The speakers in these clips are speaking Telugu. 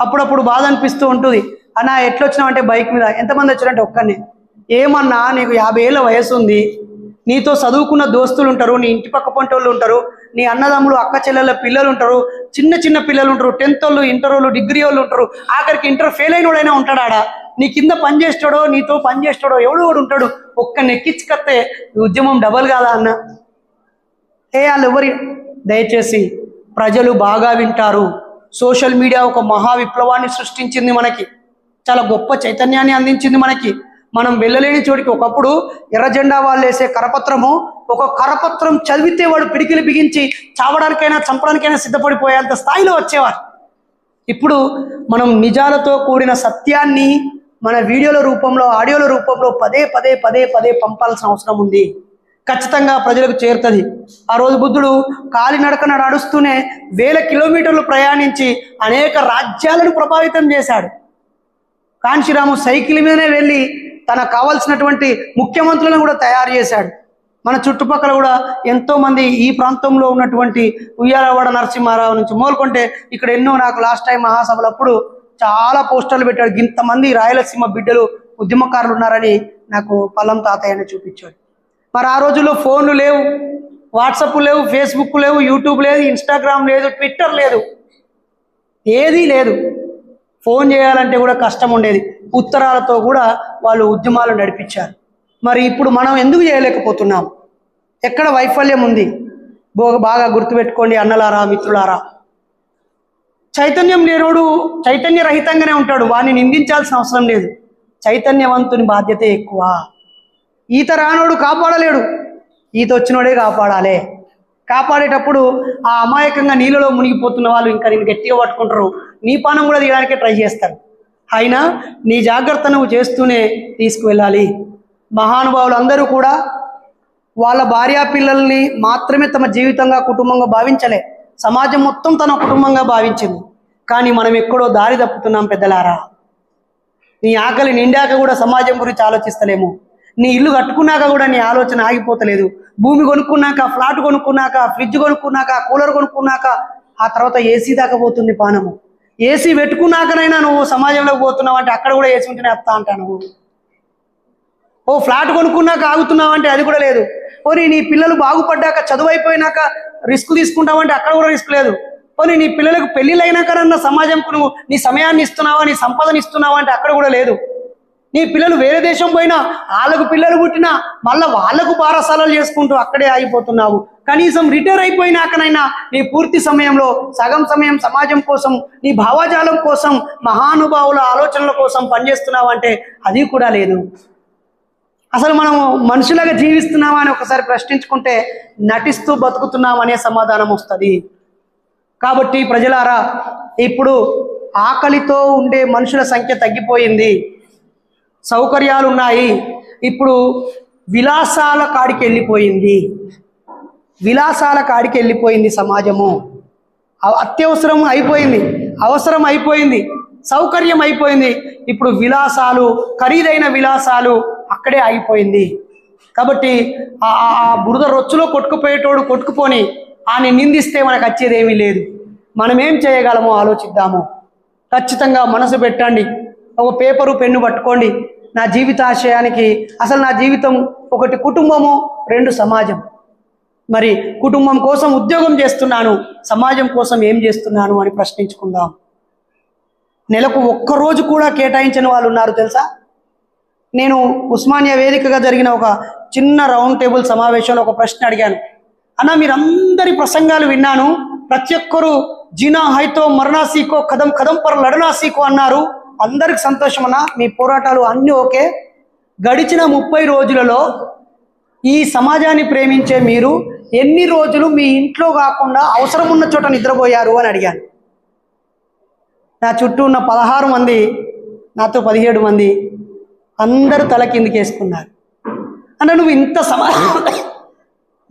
అప్పుడప్పుడు బాధ అనిపిస్తూ ఉంటుంది. అన్న ఎట్లా వచ్చినావంటే బైక్ మీద? ఎంతమంది వచ్చారంటే ఒక్కనే ఏమన్నా నీకు యాభై ఏళ్ళ వయసు ఉంది నీతో చదువుకున్న దోస్తులు ఉంటారు నీ ఇంటి పక్క పంట వాళ్ళు ఉంటారు నీ అన్నదమ్ములు అక్క చెల్లెళ్ళ పిల్లలు ఉంటారు చిన్న చిన్న పిల్లలు ఉంటారు టెన్త్ వాళ్ళు ఇంటర్ వాళ్ళు డిగ్రీ వాళ్ళు ఉంటారు. ఆఖరికి ఇంటర్ ఫెయిల్ అయిన వాడైనా ఉంటాడు ఆడ? నీ కింద పని చేస్తాడో నీతో పని చేస్తాడో ఎవడో కూడా ఉంటాడు. ఒక్క నెక్కించుకత్తే ఉద్యమం డబల్ కాదా అన్న? ఏ వాళ్ళు ఎవరి? దయచేసి ప్రజలు బాగా వింటారు. సోషల్ మీడియా ఒక మహా విప్లవాన్ని సృష్టించింది మనకి. చాలా గొప్ప చైతన్యాన్ని అందించింది మనకి. మనం వెళ్ళలేని చోటికి ఒకప్పుడు ఎర్రజెండా వాళ్ళు వేసే కరపత్రము ఒక కరపత్రం చదివితే వాడు పిడికిలు బిగించి చావడానికైనా చంపడానికైనా సిద్ధపడిపోయేంత స్థాయిలో వచ్చేవారు. ఇప్పుడు మనం నిజాలతో కూడిన సత్యాన్ని మన వీడియోల రూపంలో ఆడియోల రూపంలో పదే పదే పదే పదే పంపాల్సిన అవసరం ఉంది. ఖచ్చితంగా ప్రజలకు చేరుతుంది. ఆ రోజు బుద్ధుడు కాలినడకన నడుస్తూనే వేల కిలోమీటర్లు ప్రయాణించి అనేక రాజ్యాలను ప్రభావితం చేశాడు. కాంశీరాము సైకిల్ మీదనే వెళ్ళి తనకు కావాల్సినటువంటి ముఖ్యమంత్రులను కూడా తయారు చేశాడు. మన చుట్టుపక్కల కూడా ఎంతోమంది ఈ ప్రాంతంలో ఉన్నటువంటి ఉయ్యాలవాడ నరసింహారావు నుంచి మోలుకుంటే ఇక్కడ ఎన్నో నాకు లాస్ట్ టైం మహాసభలప్పుడు చాలా పోస్టర్లు పెట్టాడు. ఇంతమంది రాయలసీమ బిడ్డలు ఉద్యమకారులు ఉన్నారని నాకు పల్లం తాతయ్యని చూపించాడు. మరి ఆ రోజుల్లో ఫోన్లు లేవు వాట్సాప్ లేవు ఫేస్బుక్ లేవు యూట్యూబ్ లేదు ఇన్స్టాగ్రామ్ లేదు ట్విట్టర్ లేదు. ఏదీ లేదు. ఫోన్ చేయాలంటే కూడా కష్టం ఉండేది. ఉత్తరాలతో కూడా వాళ్ళు ఉద్యమాలు నడిపించారు. మరి ఇప్పుడు మనం ఎందుకు చేయలేకపోతున్నాం? ఎక్కడ వైఫల్యం ఉంది? బాగా గుర్తుపెట్టుకోండి అన్నలారా మిత్రులారా. చైతన్యం లేనోడు చైతన్య రహితంగానే ఉంటాడు. వాడిని నిందించాల్సిన అవసరం లేదు. చైతన్యవంతుని బాధ్యత ఎక్కువ. ఈత రానోడు కాపాడలేడు. ఈత వచ్చినోడే కాపాడాలి. కాపాడేటప్పుడు ఆ అమాయకంగా నీళ్ళలో మునిగిపోతున్న వాళ్ళు ఇంకా నేను గట్టిగా పట్టుకుంటారు. నీ పానం కూడా తీయడానికే ట్రై చేస్తారు. అయినా నీ జాగ్రత్త నువ్వు చేస్తూనే తీసుకువెళ్ళాలి. మహానుభావులు అందరూ కూడా వాళ్ళ భార్యా పిల్లల్ని మాత్రమే తమ జీవితంగా కుటుంబంగా భావించలే. సమాజం మొత్తం తన కుటుంబంగా భావించింది. కానీ మనం ఎక్కడో దారి తప్పుతున్నాం పెద్దలారా. నీ ఆకలి నిండాక కూడా సమాజం గురించి ఆలోచిస్తలేము. నీ ఇల్లు కట్టుకున్నాక కూడా నీ ఆలోచన ఆగిపోతలేదు. భూమి కొనుక్కున్నాక ఫ్లాట్ కొనుక్కున్నాక ఫ్రిడ్జ్ కొనుక్కున్నాక కూలర్ కొనుక్కున్నాక ఆ తర్వాత ఏసీ దాకా పోతుంది పానము. ఏసీ పెట్టుకున్నాకనైనా నువ్వు సమాజంలోకి పోతున్నావు అంటే అక్కడ కూడా ఏసీ ఉంటేనే వస్తా అంటా నువ్వు. ఓ ఫ్లాట్ కొనుక్కున్నాక ఆగుతున్నావు అంటే అది కూడా లేదు. పోనీ నీ పిల్లలు బాగుపడ్డాక చదువు అయిపోయినాక రిస్క్ తీసుకుంటావంటే అక్కడ కూడా రిస్క్ లేదు. పోనీ నీ పిల్లలకు పెళ్ళిళ్ళు అయినాకనన్నా సమాజంకు నువ్వు నీ సమయాన్ని ఇస్తున్నావా నీ సంపదను ఇస్తున్నావా అంటే అక్కడ కూడా లేదు. నీ పిల్లలు వేరే దేశం పోయినా వాళ్ళకు పిల్లలు పుట్టినా మళ్ళీ వాళ్ళకు పారసాలలు చేసుకుంటూ అక్కడే ఆగిపోతున్నావు. కనీసం రిటైర్ అయిపోయినాకనైనా నీ పూర్తి సమయంలో సగం సమయం సమాజం కోసం నీ భావజాలం కోసం మహానుభావుల ఆలోచనల కోసం పనిచేస్తున్నావు అంటే అది కూడా లేదు. అసలు మనం మనుషులాగా జీవిస్తున్నామా అని ఒకసారి ప్రశ్నించుకుంటే నటిస్తూ బతుకుతున్నాం అనే సమాధానం వస్తుంది. కాబట్టి ప్రజలారా ఇప్పుడు ఆకలితో ఉండే మనుషుల సంఖ్య తగ్గిపోయింది. సౌకర్యాలు ఉన్నాయి ఇప్పుడు విలాసాల కాడికి వెళ్ళిపోయింది. విలాసాల కాడికి వెళ్ళిపోయింది సమాజము. అత్యవసరం అయిపోయింది. అవసరం అయిపోయింది. సౌకర్యం అయిపోయింది. ఇప్పుడు విలాసాలు ఖరీదైన విలాసాలు అక్కడే ఆగిపోయింది. కాబట్టి ఆ ఆ- బురద రొచ్చులో కొట్టుకుపోయేటోడు కొట్టుకుపోని ఆని నిందిస్తే మనకు వచ్చేది ఏమీ లేదు. మనం ఏం చేయగలమో ఆలోచిద్దాము. ఖచ్చితంగా మనసు పెట్టండి. ఒక పేపరు పెన్ను పట్టుకోండి. నా జీవితాశయానికి అసలు నా జీవితం ఒకటి కుటుంబము రెండు సమాజం. మరి కుటుంబం కోసం ఉద్యోగం చేస్తున్నాను సమాజం కోసం ఏం చేస్తున్నాను అని ప్రశ్నించుకుందాం. నెలకు ఒక్క రోజు కూడా కేటాయించిన వాళ్ళు ఉన్నారు తెలుసా? నేను ఉస్మానియా వేదికగా జరిగిన ఒక చిన్న రౌండ్ టేబుల్ సమావేశంలో ఒక ప్రశ్న అడిగాను. అన్న మీరందరి ప్రసంగాలు విన్నాను. ప్రతి ఒక్కరూ జీనా హైతో మరణాసీకో కదం కదం పర్ లడనా అన్నారు. అందరికి సంతోషం మీ పోరాటాలు అన్నీ ఓకే. గడిచిన ముప్పై రోజులలో ఈ సమాజాన్ని ప్రేమించే మీరు ఎన్ని రోజులు మీ ఇంట్లో కాకుండా అవసరం ఉన్న చోట నిద్రపోయారు అని అడిగాను. నా చుట్టూ ఉన్న పదహారు మంది నాతో పదిహేడు మంది అందరూ తల కిందికేసుకున్నారు అంటే నువ్వు ఇంత సమా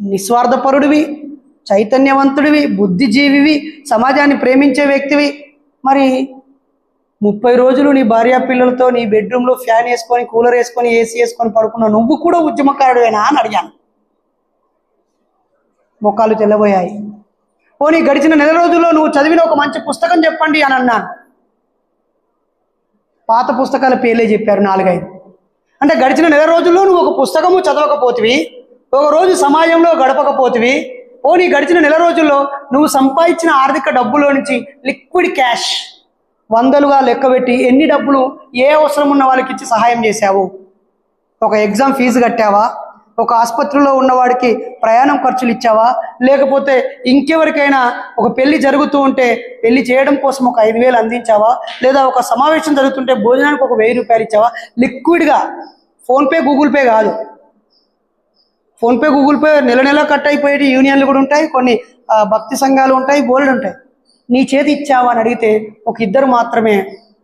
నిస్వార్థపరుడివి చైతన్యవంతుడివి బుద్ధిజీవివి సమాజాన్ని ప్రేమించే వ్యక్తివి. మరి ముప్పై రోజులు నీ భార్య పిల్లలతో నీ బెడ్రూమ్లో ఫ్యాన్ వేసుకొని కూలర్ వేసుకొని ఏసీ వేసుకొని పడుకున్న నువ్వు కూడా ఉద్యమకారుడేనా అని అడిగాను. మొక్కలు తెల్లబోయాయి. పోనీ గడిచిన నెల రోజుల్లో నువ్వు చదివిన ఒక మంచి పుస్తకం చెప్పండి అని అన్నాను. పాత పుస్తకాల పేర్లే చెప్పారు నాలుగైదు. అంటే గడిచిన నెల రోజుల్లో నువ్వు ఒక పుస్తకము చదవకపోతివి ఒక రోజు సమాజంలో గడపకపోతివి పోనీ గడిచిన నెల రోజుల్లో నువ్వు సంపాదించిన ఆర్థిక డబ్బులో నుంచి లిక్విడ్ క్యాష్ వందలుగా లెక్కబెట్టి ఎన్ని డబ్బులు ఏ అవసరం ఉన్న వాళ్ళకి ఇచ్చి సహాయం చేశావు? ఒక ఎగ్జామ్ ఫీజు కట్టావా? ఒక ఆసుపత్రిలో ఉన్నవాడికి ప్రయాణం ఖర్చులు ఇచ్చావా? లేకపోతే ఇంకెవరికైనా ఒక పెళ్ళి జరుగుతూ ఉంటే పెళ్ళి చేయడం కోసం ఒక ఐదు వేలు అందించావా? లేదా ఒక సమావేశం జరుగుతుంటే భోజనానికి ఒక వెయ్యి రూపాయలు ఇచ్చావా? లిక్విడ్గా ఫోన్పే గూగుల్ పే కాదు. ఫోన్పే గూగుల్ పే నెల నెల కట్ అయిపోయేటి యూనియన్లు కూడా ఉంటాయి కొన్ని భక్తి సంఘాలు ఉంటాయి బోల్డ్ ఉంటాయి. నీ చేతి ఇచ్చావా అని అడిగితే ఒక ఇద్దరు మాత్రమే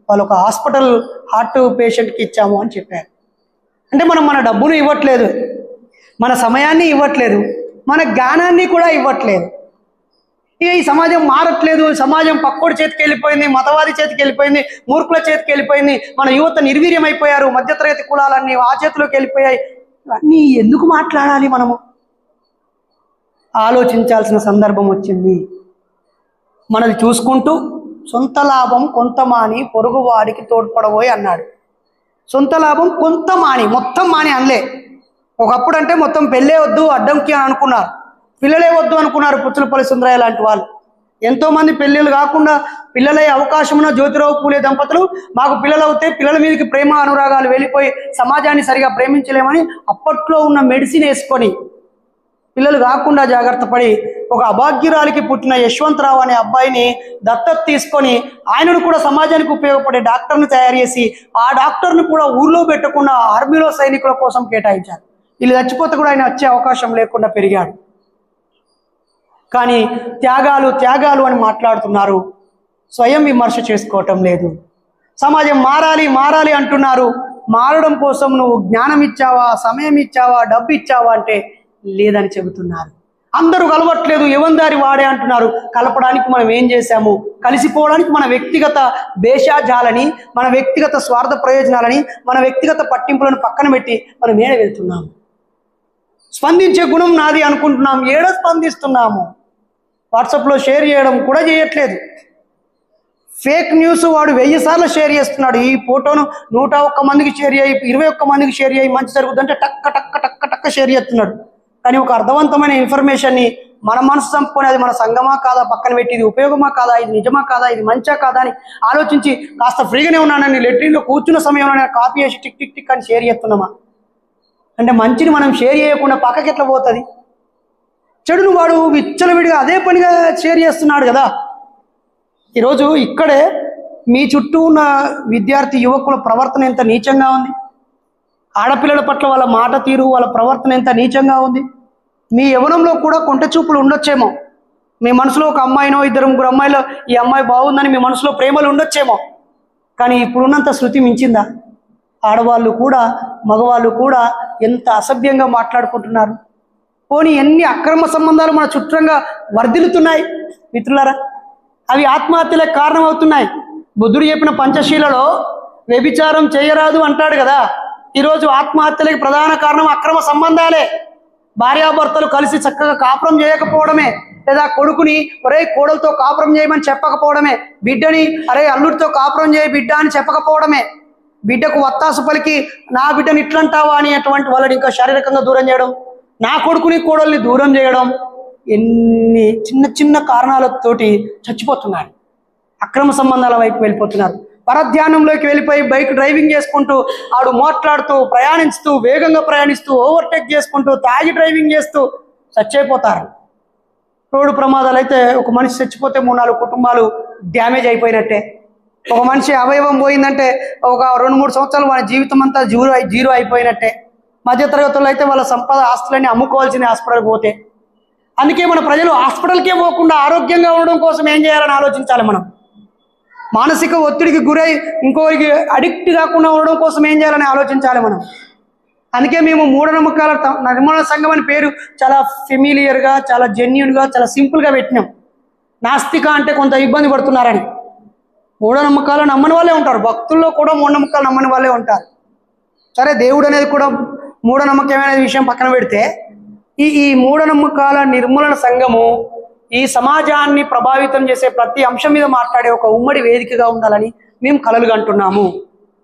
వాళ్ళు ఒక హాస్పిటల్ హార్ట్ పేషెంట్కి ఇచ్చాము అని చెప్పారు. అంటే మనం మన డబ్బును ఇవ్వట్లేదు మన సమయాన్ని ఇవ్వట్లేదు మన జ్ఞానాన్ని కూడా ఇవ్వట్లేదు. ఇక ఈ సమాజం మారట్లేదు సమాజం పక్కోడి చేతికి వెళ్ళిపోయింది మతవాది చేతికి వెళ్ళిపోయింది మూర్ఖుల చేతికి వెళ్ళిపోయింది మన యువత నిర్వీర్యం అయిపోయారు మధ్యతరగతి కులాలన్నీ ఆ చేతిలోకి వెళ్ళిపోయాయి. అన్నీ ఎందుకు మాట్లాడాలి మనము? ఆలోచించాల్సిన సందర్భం వచ్చింది. మనది చూసుకుంటూ సొంత లాభం కొంత మాని పొరుగువాడికి తోడ్పడబోయి అన్నాడు. సొంత లాభం కొంత మాని మొత్తం మాని అనలే. ఒకప్పుడు అంటే మొత్తం పెళ్ళే వద్దు అడ్డంకి అని అనుకున్నారు. పిల్లలే వద్దు అనుకున్నారు పుచ్చులపల్లి సుందరయ్య లాంటి వాళ్ళు. ఎంతోమంది పెళ్ళిళ్ళు కాకుండా పిల్లలయ్యే అవకాశం ఉన్న జ్యోతిరావు పూలే దంపతులు మాకు పిల్లలు అవుతే పిల్లల మీదకి ప్రేమ అనురాగాలు వెళ్ళిపోయి సమాజాన్ని సరిగా ప్రేమించలేమని అప్పట్లో ఉన్న మెడిసిన్ వేసుకొని పిల్లలు కాకుండా జాగ్రత్త పడి ఒక అభాగ్యురాలికి పుట్టిన యశ్వంతరావు అనే అబ్బాయిని దత్తత తీసుకొని ఆయనను కూడా సమాజానికి ఉపయోగపడే డాక్టర్ని తయారు చేసి ఆ డాక్టర్ను కూడా ఊర్లో పెట్టకుండా ఆర్మీలో సైనికుల కోసం కేటాయించారు. వీళ్ళు చచ్చిపోతే కూడా ఆయన వచ్చే అవకాశం లేకుండా పెరిగాడు. కానీ త్యాగాలు త్యాగాలు అని మాట్లాడుతున్నారు. స్వయం విమర్శ చేసుకోవటం లేదు. సమాజం మారాలి మారాలి అంటున్నారు. మారడం కోసం నువ్వు జ్ఞానం ఇచ్చావా సమయం ఇచ్చావా డబ్బు ఇచ్చావా అంటే లేదని చెబుతున్నారు. అందరూ కలవట్లేదు ఎవందారి వాడే అంటున్నారు. కలపడానికి మనం ఏం చేశాము? కలిసిపోవడానికి మన వ్యక్తిగత భేషాజాలని మన వ్యక్తిగత స్వార్థ ప్రయోజనాలని మన వ్యక్తిగత పట్టింపులను పక్కన పెట్టి మనం ఏడ వెళ్తున్నాము స్పందించే గుణం నాది అనుకుంటున్నాం ఏడ స్పందిస్తున్నాము? వాట్సాప్లో షేర్ చేయడం కూడా చేయట్లేదు. ఫేక్ న్యూస్ వాడు వెయ్యి సార్లు షేర్ చేస్తున్నాడు. ఈ ఫోటోను నూట ఒక్క మందికి షేర్ చేయి ఇరవై ఒక్క మందికి షేర్ చేయి మంచి జరుగుతుందంటే టక్క టక్క టక్క టక్క షేర్ చేస్తున్నాడు. కానీ ఒక అర్థవంతమైన ఇన్ఫర్మేషన్ని మన మనసు చంపుకొని అది మన సంగమా కాదా పక్కన పెట్టి ఇది ఉపయోగమా కాదా ఇది నిజమా కాదా ఇది మంచా కాదా అని ఆలోచించి కాస్త ఫ్రీగానే ఉన్నానని లెట్రిన్లో కూర్చున్న సమయంలో నేను కాపీ చేసి టిక్ టిక్ టిక్ అని షేర్ చేస్తున్నామా? అంటే మంచిని మనం షేర్ చేయకుండా పక్కకి ఎట్లా పోతుంది? చెడును వాడు విచ్చలవిడిగా అదే పనిగా షేర్ చేస్తున్నాడు కదా. ఈరోజు ఇక్కడే మీ చుట్టూ ఉన్న విద్యార్థి యువకుల ప్రవర్తన ఎంత నీచంగా ఉంది? ఆడపిల్లల పట్ల వాళ్ళ మాట తీరు వాళ్ళ ప్రవర్తన ఎంత నీచంగా ఉంది? మీ యవనంలో కూడా కొంట చూపులు ఉండొచ్చేమో. మీ మనసులో ఒక అమ్మాయినో ఇద్దరు ముగ్గురు అమ్మాయిలో ఈ అమ్మాయి బాగుందని మీ మనసులో ప్రేమలు ఉండొచ్చేమో. కానీ ఇప్పుడున్నంత శృతి మించిందా? ఆడవాళ్ళు కూడా మగవాళ్ళు కూడా ఎంత అసభ్యంగా మాట్లాడుకుంటున్నారు. పోనీ ఎన్ని అక్రమ సంబంధాలు మన చుట్టంగా వర్ధిల్లుతున్నాయి? మిత్రులారా అవి ఆత్మహత్యలకు కారణమవుతున్నాయి. బుద్ధుడు చెప్పిన పంచశీలలో వ్యభిచారం చేయరాదు అంటాడు కదా. ఈరోజు ఆత్మహత్యలకు ప్రధాన కారణం అక్రమ సంబంధాలే. భార్యాభర్తలు కలిసి చక్కగా కాపురం చేయకపోవడమే లేదా కొడుకుని ఒరే కోడలతో కాపురం చేయమని చెప్పకపోవడమే బిడ్డని అరే అల్లుడితో కాపురం చేయ బిడ్డ అని చెప్పకపోవడమే. బిడ్డకు వత్తాసు పలికి నా బిడ్డని ఇట్లంటావా అని అటువంటి వాళ్ళని ఇంకా శారీరకంగా దూరం చేయడం నా కొడుకుని కోడల్ని దూరం చేయడం ఎన్ని చిన్న చిన్న కారణాలతోటి చచ్చిపోతున్నారు. అక్రమ సంబంధాల వైపు వెళ్ళిపోతున్నారు. పరధ్యానంలోకి వెళ్ళిపోయి బైక్ డ్రైవింగ్ చేసుకుంటూ ఆడు మాట్లాడుతూ ప్రయాణిస్తూ వేగంగా ప్రయాణిస్తూ ఓవర్టేక్ చేసుకుంటూ తాగి డ్రైవింగ్ చేస్తూ చచ్చిపోతారు. రోడ్డు ప్రమాదాలు అయితే ఒక మనిషి చచ్చిపోతే మూడు నాలుగు కుటుంబాలు డ్యామేజ్ అయిపోయినట్టే. ఒక మనిషి అవయవం పోయిందంటే ఒక రెండు మూడు సంవత్సరాలు వాళ్ళ జీవితం అంతా జీరో జీరో అయిపోయినట్టే. మధ్యతరగతుల్లో అయితే వాళ్ళ సంపద ఆస్తులన్నీ అమ్ముకోవాల్సిన హాస్పిటల్కి పోతే. అందుకే మన ప్రజలు హాస్పిటల్కే పోకుండా ఆరోగ్యంగా ఉండడం కోసం ఏం చేయాలని ఆలోచించాలి మనం? మానసిక ఒత్తిడికి గురై ఇంకోరికి అడిక్ట్ కాకుండా ఉండడం కోసం ఏం చేయాలని ఆలోచించాలి మనం? అందుకే మేము మూఢనమ్మకాల నిర్మూలన సంఘం అని పేరు చాలా ఫెమిలియర్గా చాలా జెన్యున్గా చాలా సింపుల్గా పెట్టినాం. నాస్తిక అంటే కొంత ఇబ్బంది పడుతున్నారని. మూఢనమ్మకాలు నమ్మని వాళ్ళే ఉంటారు. భక్తుల్లో కూడా మూఢనమ్మకాలు నమ్మని వాళ్ళే ఉంటారు. సరే దేవుడు అనేది కూడా మూఢనమ్మకమైన విషయం పక్కన పెడితే ఈ ఈ మూఢనమ్మకాల నిర్మూలన సంఘము ఈ సమాజాన్ని ప్రభావితం చేసే ప్రతి అంశం మీద మాట్లాడే ఒక ఉమ్మడి వేదికగా ఉండాలని మేము కలలు కంటున్నాము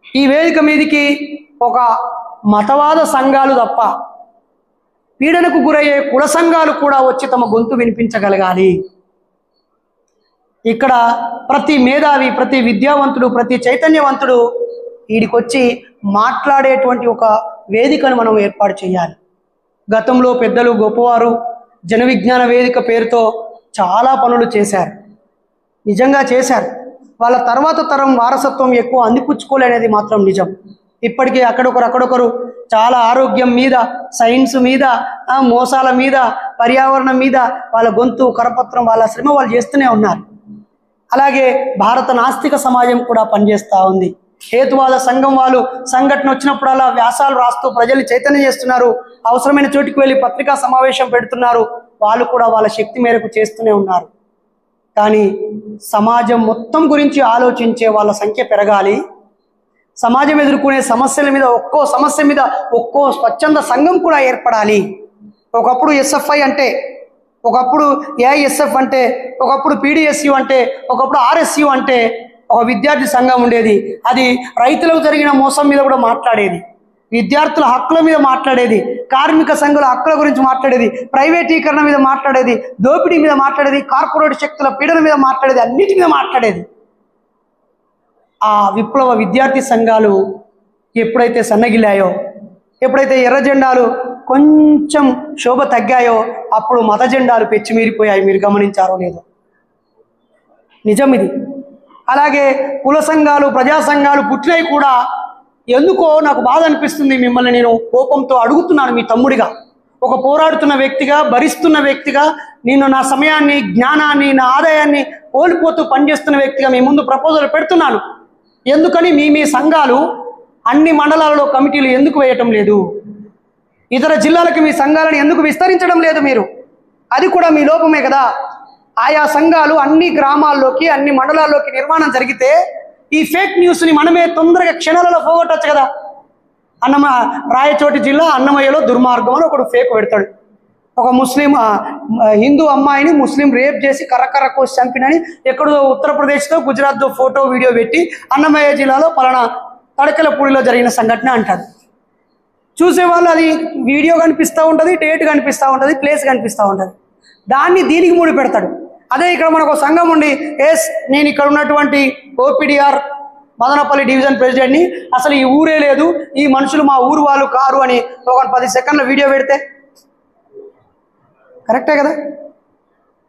ఈ వేదిక మీదకి ఒక మతవాద సంఘాలు తప్ప పీడనకు గురయ్యే కుల సంఘాలు కూడా వచ్చి తమ గొంతు వినిపించగలగాలి. ఇక్కడ ప్రతి మేధావి ప్రతి విద్యావంతుడు ప్రతి చైతన్యవంతుడు వీడికొచ్చి మాట్లాడేటువంటి ఒక వేదికను మనం ఏర్పాటు చేయాలి. గతంలో పెద్దలు గొప్పవారు జన విజ్ఞాన వేదిక పేరుతో చాలా పనులు చేశారు. నిజంగా చేశారు. వాళ్ళ తర్వాత తరం వారసత్వం ఎక్కువ అందిపుచ్చుకోలేనేది మాత్రం నిజం. ఇప్పటికీ అక్కడొకరు అక్కడొకరు చాలా ఆరోగ్యం మీద సైన్స్ మీద మోసాల మీద పర్యావరణం మీద వాళ్ళ గొంతు కరపత్రం వాళ్ళ శ్రమ వాళ్ళు చేస్తూనే ఉన్నారు. అలాగే భారత నాస్తిక సమాజం కూడా పనిచేస్తూ ఉంది. హేతువాద సంఘం వాళ్ళు సంఘటన వచ్చినప్పుడల్లా వ్యాసాలు రాస్తూ ప్రజల్ని చైతన్యం చేస్తున్నారు. అవసరమైన చోటికి వెళ్ళి పత్రికా సమావేశం పెడుతున్నారు. వాళ్ళు కూడా వాళ్ళ శక్తి మేరకు చేస్తూనే ఉన్నారు. కానీ సమాజం మొత్తం గురించి ఆలోచించే వాళ్ళ సంఖ్య పెరగాలి. సమాజం ఎదుర్కొనే సమస్యల మీద ఒక్కో సమస్య మీద ఒక్కో స్వచ్ఛంద సంఘం కూడా ఏర్పడాలి. ఒకప్పుడు ఎస్ఎఫ్ఐ అంటే ఒకప్పుడు ఏఐఎస్ఎఫ్ అంటే ఒకప్పుడు పీడిఎస్యు అంటే ఒకప్పుడు ఆర్ఎస్యు అంటే ఒక విద్యార్థి సంఘం ఉండేది. అది రైతులకు జరిగిన మోసం మీద కూడా మాట్లాడేది. విద్యార్థుల హక్కుల మీద మాట్లాడేది. కార్మిక సంఘుల హక్కుల గురించి మాట్లాడేది. ప్రైవేటీకరణ మీద మాట్లాడేది. దోపిడీ మీద మాట్లాడేది. కార్పొరేట్ శక్తుల పీడన మీద మాట్లాడేది. అన్నిటి మీద మాట్లాడేది. ఆ విప్లవ విద్యార్థి సంఘాలు ఎప్పుడైతే సన్నగిల్లాయో ఎప్పుడైతే ఎర్ర జెండాలు కొంచెం శోభ తగ్గాయో అప్పుడు మత జెండాలు పెచ్చిమీరిపోయాయి మీరు గమనించారో లేదో. నిజం ఇది. అలాగే కుల సంఘాలు ప్రజా సంఘాలు పుట్టినవి కూడా ఎందుకో నాకు బాధ అనిపిస్తుంది మిమ్మల్ని నేను కోపంతో అడుగుతున్నాను మీ తమ్ముడిగా. ఒక పోరాడుతున్న వ్యక్తిగా భరిస్తున్న వ్యక్తిగా నేను నా సమయాన్ని జ్ఞానాన్ని నా ఆదాయాన్ని కోల్పోతూ పనిచేస్తున్న వ్యక్తిగా మీ ముందు ప్రపోజల్ పెడుతున్నాను. ఎందుకని మీ మీ సంఘాలు అన్ని మండలాలలో కమిటీలు ఎందుకు వేయటం లేదు? ఇతర జిల్లాలకు మీ సంఘాలను ఎందుకు విస్తరించడం లేదు మీరు? అది కూడా మీ లోపమే కదా. ఆయా సంఘాలు అన్ని గ్రామాల్లోకి అన్ని మండలాల్లోకి నిర్మాణం జరిగితే ఈ ఫేక్ న్యూస్ని మనమే తొందరగా క్షణాలలో పోగొట్టచ్చు కదా. అన్నమ రాయచోటి జిల్లా అన్నమయ్యలో దుర్మార్గం అని ఒకడు ఫేక్ పెడతాడు. ఒక ముస్లిం హిందూ అమ్మాయిని ముస్లిం రేప్ చేసి కర్రకర్ర కోసి చంపినని ఎక్కడో ఉత్తరప్రదేశ్తో గుజరాత్తో ఫోటో వీడియో పెట్టి అన్నమయ్య జిల్లాలో పలానా తడకలపూడిలో జరిగిన సంఘటన అంటారు. చూసేవాళ్ళు అది వీడియో కనిపిస్తూ ఉంటుంది డేట్ కనిపిస్తూ ఉంటుంది ప్లేస్ కనిపిస్తూ ఉంటుంది. దాన్ని దీనికి మూడి పెడతాడు అదే ఇక్కడ మనకు ఒక సంఘం ఉండి ఎస్ నేను ఇక్కడ ఉన్నటువంటి ఓపీడీఆర్ మదనపల్లి డివిజన్ ప్రెసిడెంట్ని. అసలు ఈ ఊరే లేదు. ఈ మనుషులు మా ఊరు వాళ్ళు కారు అని ఒక పది సెకండ్ల వీడియో పెడితే కరెక్టే కదా?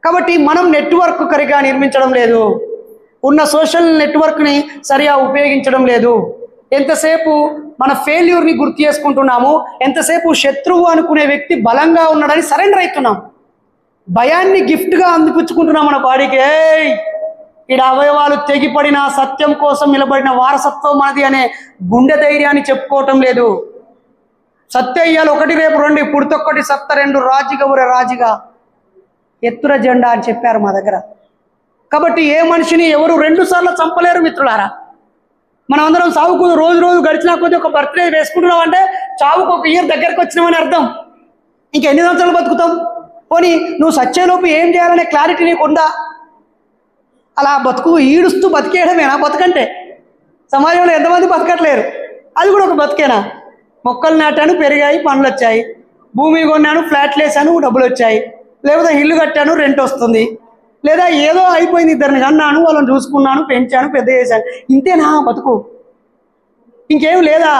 కాబట్టి మనం నెట్వర్క్ సరిగా నిర్మించడం లేదు. ఉన్న సోషల్ నెట్వర్క్ని సరిగా ఉపయోగించడం లేదు. ఎంతసేపు మన ఫెయిల్యూర్ని గుర్తు చేసుకుంటున్నాము? ఎంతసేపు శత్రువు అనుకునే వ్యక్తి బలంగా ఉన్నాడని సరెండర్ అవుతున్నాం. భయాన్ని గిఫ్ట్గా అందిపుచ్చుకుంటున్నాం మన బాడీకి. ఈడ అవయవాలు తెగిపడిన సత్యం కోసం నిలబడిన వారసత్వం మనది అనే గుండె ధైర్యాన్ని చెప్పుకోవటం లేదు. సత్యయ్యాలు ఒకటి రేపు రెండు పుడితొక్కటి సత్త రెండు రాజుగా ఊరే రాజుగా. ఎత్తుర జెండా అని చెప్పారు మా దగ్గర. కాబట్టి ఏ మనిషిని ఎవరు రెండు సార్లు చంపలేరు మిత్రులారా. మనం అందరం సావుకు రోజు రోజు గడిచినా కొద్ది ఒక బర్త్డే వేసుకుంటున్నాం అంటే చావుకు ఒక ఇయర్ దగ్గరకు వచ్చినామని అర్థం. ఇంకెన్ని సంవత్సరాలు బతుకుతాం? పోనీ నువ్వు సచ్చేలోపు ఏం చేయాలనే క్లారిటీ నీకుందా? అలా బతుకు ఈడుస్తూ బతికేయడమేనా? బతుకంటే సమాజంలో ఎంతమంది బతకట్లేరు? అది కూడా ఒక బతికేనా? మొక్కలు నాటాను పెరిగాయి పండ్లు వచ్చాయి భూమి కొన్నాను ఫ్లాట్లు వేసాను డబ్బులు వచ్చాయి లేకపోతే ఇల్లు కట్టాను రెంట్ వస్తుంది. లేదా ఏదో అయిపోయింది ఇద్దరిని కన్నాను వాళ్ళని చూసుకున్నాను పెంచాను పెద్ద చేశాను. ఇంతేనా బతుకు? ఇంకేం లేదా?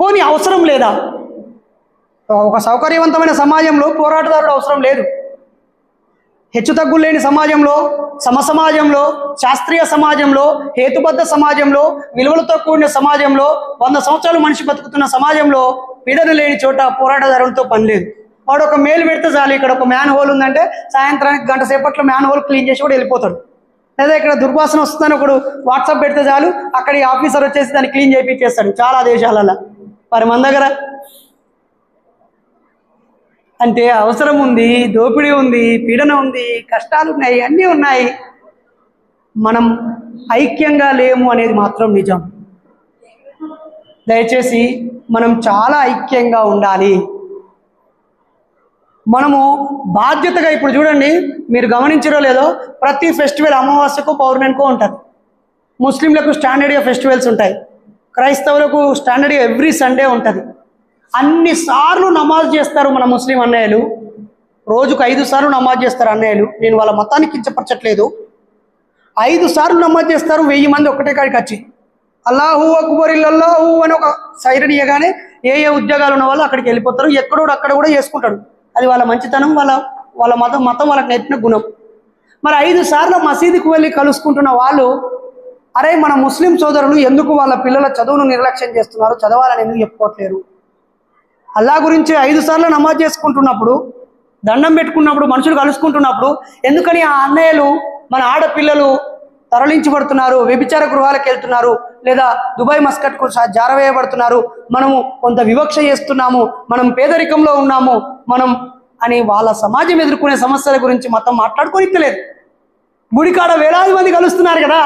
పోనీ అవసరం లేదా? ఒక సౌకర్యవంతమైన సమాజంలో పోరాటదారుడు అవసరం లేదు. హెచ్చుతగ్గులు లేని సమాజంలో సమసమాజంలో శాస్త్రీయ సమాజంలో హేతుబద్ధ సమాజంలో విలువలతో కూడిన సమాజంలో వంద సంవత్సరాలు మనిషి బతుకుతున్న సమాజంలో పీడన లేని చోట పోరాటదారులతో పని లేదు. వాడు ఒక మేలు పెడితే చాలు. ఇక్కడ ఒక మ్యాన్ హోల్ ఉందంటే సాయంత్రానికి గంట సేపట్లో మ్యాన్ హోల్ క్లీన్ చేసి కూడా వెళ్ళిపోతాడు. లేదా ఇక్కడ దుర్వాసన వస్తుందని ఒకడు వాట్సాప్ పెడితే చాలు. అక్కడ ఈ ఆఫీసర్ వచ్చేసి దాన్ని క్లీన్ చేయించేస్తాడు చాలా దేశాలలో. మరి మన దగ్గర అంటే అవసరం ఉంది దోపిడీ ఉంది పీడన ఉంది కష్టాలు ఉన్నాయి అన్నీ ఉన్నాయి. మనం ఐక్యంగా లేము అనేది మాత్రం నిజం. దయచేసి మనం చాలా ఐక్యంగా ఉండాలి. మనము బాధ్యతగా ఇప్పుడు చూడండి మీరు గమనించారో లేదో ప్రతి ఫెస్టివల్ అమావాస్యకు పౌర్ణమికో ఉంటుంది. ముస్లింలకు స్టాండర్డ్గా ఫెస్టివల్స్ ఉంటాయి. క్రైస్తవులకు స్టాండర్డ్గా ఎవ్రీ సండే ఉంటుంది. అన్ని సార్లు నమాజ్ చేస్తారు మన ముస్లిం అన్నయ్యలు. రోజుకు ఐదు సార్లు నమాజ్ చేస్తారు అన్నయ్యలు. నేను వాళ్ళ మతాన్ని కించపరచట్లేదు. ఐదు సార్లు నమాజ్ చేస్తారు వెయ్యి మంది ఒకటే కాడికి వచ్చి. అల్లాహు అక్బర్ ఇల్లల్లాహు అని ఒక సైరన్ ఇయ్యగానే ఏ ఏ ఉద్యోగాలు ఉన్న వాళ్ళు అక్కడికి వెళ్ళిపోతారు. ఎక్కడో అక్కడ కూడా చేసుకుంటాడు అది వాళ్ళ మంచితనం వాళ్ళ వాళ్ళ మతం మతం వాళ్ళకి నేర్పిన గుణం. మరి ఐదు సార్లు మసీదుకు వెళ్ళి కలుసుకుంటున్న వాళ్ళు అరే మన ముస్లిం సోదరులు ఎందుకు వాళ్ళ పిల్లల చదువును నిర్లక్ష్యం చేస్తున్నారు చదవాలని ఎందుకు చెప్పుకోవట్లేరు? అల్లా గురించి ఐదు సార్లు నమాజ్ చేసుకుంటున్నప్పుడు దండం పెట్టుకున్నప్పుడు మనుషులు కలుసుకుంటున్నప్పుడు ఎందుకని ఆ అన్నయ్యలు మన ఆడపిల్లలు తరలించబడుతున్నారు వ్యభిచార గృహాలకు వెళ్తున్నారు లేదా దుబాయ్ మస్కట్కు జారవేయబడుతున్నారు మనము కొంత వివక్ష చేస్తున్నాము మనం పేదరికంలో ఉన్నాము మనం అని వాళ్ళ సమాజం ఎదుర్కొనే సమస్యల గురించి మొత్తం మాట్లాడుకోనిత్తలేదు గుడికాడ వేలాది మంది కలుస్తున్నారు కదా?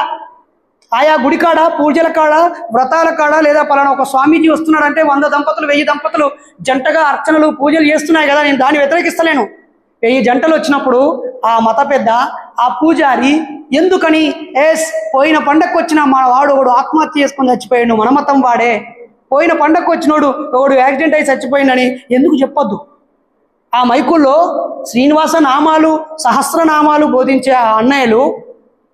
ఆయా గుడి కాడ పూజల కాడ వ్రతాల కాడ లేదా పలానా ఒక స్వామీజీ వస్తున్నాడంటే వంద దంపతులు వెయ్యి దంపతులు జంటగా అర్చనలు పూజలు చేస్తున్నాయి కదా నేను దాన్ని వ్యతిరేకిస్తలేను. వెయ్యి జంటలు వచ్చినప్పుడు ఆ మత పెద్ద ఆ పూజారి ఎందుకని? ఎస్ పోయిన పండక్కి వచ్చిన మన వాడు ఒకడు ఆత్మహత్య చేసుకొని చచ్చిపోయాడు మన మతం వాడే. పోయిన పండక్కి వచ్చినోడు ఒకడు యాక్సిడెంట్ అయి చచ్చిపోయిందని ఎందుకు చెప్పొద్దు? ఆ మైకుల్లో శ్రీనివాస నామాలు సహస్రనామాలు బోధించే ఆ అన్నయ్యలు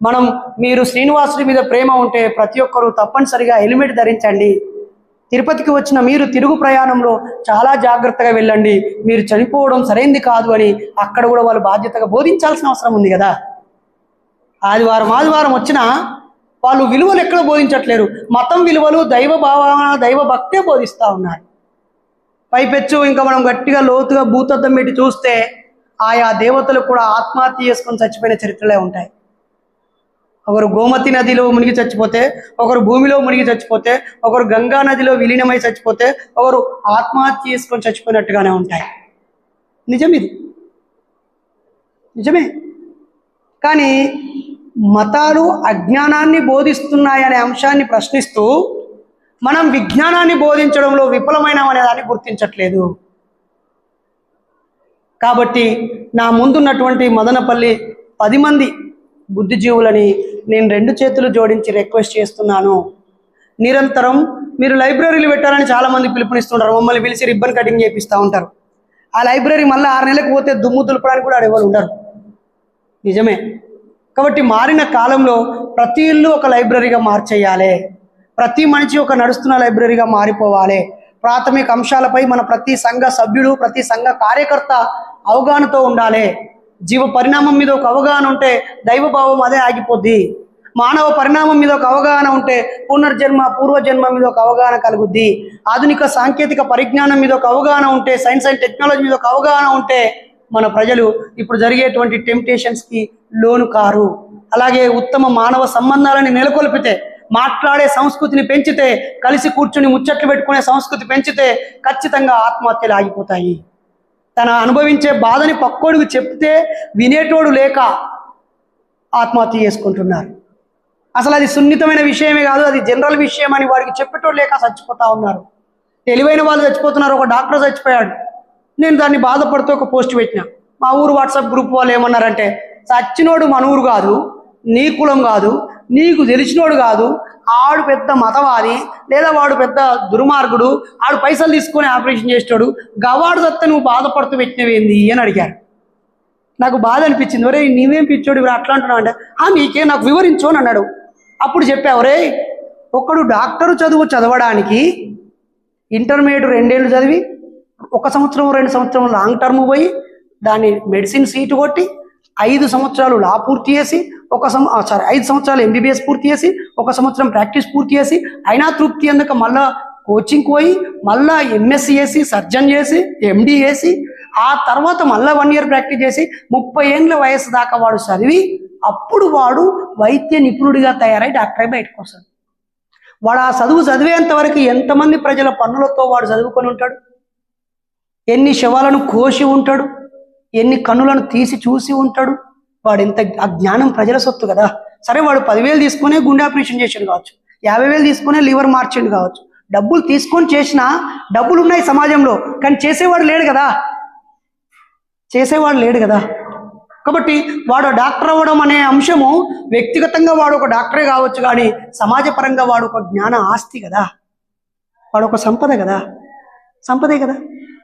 మనం మీరు శ్రీనివాసుడి మీద ప్రేమ ఉంటే ప్రతి ఒక్కరూ తప్పనిసరిగా హెల్మెట్ ధరించండి. తిరుపతికి వచ్చిన మీరు తిరుగు ప్రయాణంలో చాలా జాగ్రత్తగా వెళ్ళండి. మీరు చనిపోవడం సరైంది కాదు అని అక్కడ కూడా వాళ్ళు బాధ్యతగా బోధించాల్సిన అవసరం ఉంది కదా. ఆదివారం ఆదివారం వచ్చినా వాళ్ళు విలువలు ఎక్కడ బోధించట్లేరు. మతం విలువలు దైవ భావన దైవ భక్తే బోధిస్తూ ఉన్నారు. పైపెచ్చు ఇంకా మనం గట్టిగా లోతుగా భూతద్దం పెట్టి చూస్తే ఆయా దేవతలు కూడా ఆత్మహత్య చేసుకొని చచ్చిపోయిన చరిత్రలే ఉంటాయి. ఒకరు గోమతి నదిలో మునిగి చచ్చిపోతే ఒకరు భూమిలో మునిగి చచ్చిపోతే ఒకరు గంగా నదిలో విలీనమై చచ్చిపోతే ఒకరు ఆత్మహత్య చేసుకొని చచ్చిపోయినట్టుగానే ఉంటాయి. నిజం ఇది? నిజమే? కానీ మతాలు అజ్ఞానాన్ని బోధిస్తున్నాయనే అంశాన్ని ప్రశ్నిస్తూ మనం విజ్ఞానాన్ని బోధించడంలో విఫలమైనామనే దాన్ని గుర్తించట్లేదు. కాబట్టి నా ముందున్నటువంటి మదనపల్లి పది మంది బుద్ధిజీవులని నేను రెండు చేతులు జోడించి రిక్వెస్ట్ చేస్తున్నాను. నిరంతరం మీరు లైబ్రరీలు పెట్టాలని చాలామంది పిలుపునిస్తుంటారు. మమ్మల్ని పిలిచి రిబ్బన్ కటింగ్ చేపిస్తూ ఉంటారు. ఆ లైబ్రరీ మళ్ళీ ఆరు నెలలకు పోతే దుమ్ము దులపడానికి కూడా ఎవరు ఉండరు. నిజమే. కాబట్టి మారిన కాలంలో ప్రతి ఇల్లు ఒక లైబ్రరీగా మార్చేయాలి. ప్రతి మనిషి ఒక నడుస్తున్న లైబ్రరీగా మారిపోవాలి. ప్రాథమిక అంశాలపై మన ప్రతి సంఘ సభ్యుడు ప్రతి సంఘ కార్యకర్త అవగాహనతో ఉండాలి. జీవ పరిణామం మీద ఒక అవగాహన ఉంటే దైవభావం అదే ఆగిపోద్ది. మానవ పరిణామం మీద ఒక అవగాహన ఉంటే పునర్జన్మ పూర్వజన్మ మీద ఒక అవగాహన కలుగుద్ది. ఆధునిక సాంకేతిక పరిజ్ఞానం మీద ఒక అవగాహన ఉంటే సైన్స్ అండ్ టెక్నాలజీ మీద ఒక అవగాహన ఉంటే మన ప్రజలు ఇప్పుడు జరిగేటువంటి టెంప్టేషన్స్కి లోను కారు. అలాగే ఉత్తమ మానవ సంబంధాలని నెలకొల్పితే మాట్లాడే సంస్కృతిని పెంచితే కలిసి కూర్చుని ముచ్చట్లు పెట్టుకునే సంస్కృతి పెంచితే ఖచ్చితంగా ఆత్మహత్యలు ఆగిపోతాయి. తన అనుభవించే బాధని పక్కోడికి చెప్తే వినేటోడు లేక ఆత్మహత్య చేసుకుంటున్నారు. అసలు అది సున్నితమైన విషయమే కాదు అది జనరల్ విషయం అని వాడికి చెప్పేటోడు లేక చచ్చిపోతా ఉన్నారు. తెలివైన వాళ్ళు చచ్చిపోతున్నారు ఒక డాక్టర్ చచ్చిపోయాడు. నేను దాన్ని బాధపడుతూ ఒక పోస్ట్ పెట్టిన. మా ఊరు వాట్సాప్ గ్రూప్ వాళ్ళు ఏమన్నారంటే చచ్చినోడు మన ఊరు కాదు నీ కులం కాదు నీకు తెలిసినోడు కాదు. ఆడు పెద్ద మతవాది లేదా వాడు పెద్ద దుర్మార్గుడు ఆడు పైసలు తీసుకొని ఆపరేషన్ చేసినాడు గవాడు దత్త నువ్వు బాధపడుతూ పెట్టినవేంది అని అడిగారు. నాకు బాధ అనిపించింది. ఒరే నీవేం పిచ్చోడు ఇప్పుడు అట్లా అంటున్నావు అంటే ఆ నీకే నాకు వివరించు అని అన్నాడు. అప్పుడు చెప్పావు రే ఒకడు డాక్టరు చదువు చదవడానికి ఇంటర్మీడియట్ రెండేళ్ళు చదివి ఒక సంవత్సరం రెండు సంవత్సరం లాంగ్ టర్మ్ పోయి దాన్ని మెడిసిన్ సీటు కొట్టి ఐదు సంవత్సరాలు లా పూర్తి చేసి ఒక సం సారీ ఐదు సంవత్సరాలు ఎంబీబీఎస్ పూర్తి చేసి ఒక సంవత్సరం ప్రాక్టీస్ పూర్తి చేసి అయినా తృప్తి అందక మళ్ళా కోచింగ్ పోయి మళ్ళా ఎంఎస్సి చేసి సర్జన్ చేసి ఎండి చేసి ఆ తర్వాత మళ్ళా వన్ ఇయర్ ప్రాక్టీస్ చేసి ముప్పై ఏండ్ల వయసు దాకా వాడు చదివి అప్పుడు వాడు వైద్య నిపుణుడిగా తయారై డాక్టర్ బయటకు వస్తాడు. వాడు ఆ చదువు చదివేంత వరకు ఎంతమంది ప్రజల పన్నులతో వాడు చదువుకొని ఉంటాడు? ఎన్ని శవాలను కోసి ఉంటాడు? ఎన్ని కన్నులను తీసి చూసి ఉంటాడు? వాడు ఎంత ఆ జ్ఞానం ప్రజల సొత్తు కదా. సరే వాడు పదివేలు తీసుకునే గుండె ఆపరేషన్ చేసిండు కావచ్చు యాభై వేలు తీసుకునే లివర్ మార్చిండు కావచ్చు. డబ్బులు తీసుకొని చేసినా డబ్బులు ఉన్నాయి సమాజంలో కానీ చేసేవాడు లేడు కదా. చేసేవాడు లేడు కదా. కాబట్టి వాడు డాక్టర్ అవ్వడం అనే అంశము వ్యక్తిగతంగా వాడు ఒక డాక్టరే కావచ్చు కానీ సమాజపరంగా వాడు ఒక జ్ఞాన ఆస్తి కదా. వాడు ఒక సంపద కదా. సంపదే కదా.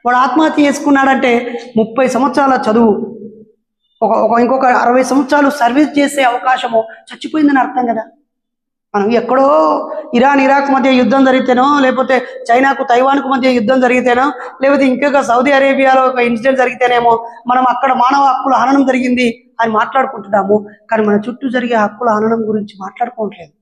వాడు ఆత్మహత్య చేసుకున్నాడంటే ముప్పై సంవత్సరాల చదువు ఒక ఒక ఇంకొక అరవై సంవత్సరాలు సర్వీస్ చేసే అవకాశము చచ్చిపోయిందని అర్థం కదా? మనం ఎక్కడో ఇరాన్ ఇరాక్ మధ్య యుద్ధం జరిగితేనో లేకపోతే చైనాకు తైవాన్కు మధ్య యుద్ధం జరిగితేనో లేకపోతే ఇంకొక సౌదీ అరేబియాలో ఒక ఇన్సిడెంట్ జరిగితేనేమో మనం అక్కడ మానవ హక్కుల హననం జరిగింది అని మాట్లాడుకుంటున్నాము. కానీ మన చుట్టూ జరిగే హక్కుల హననం గురించి మాట్లాడుకోవట్లేదు.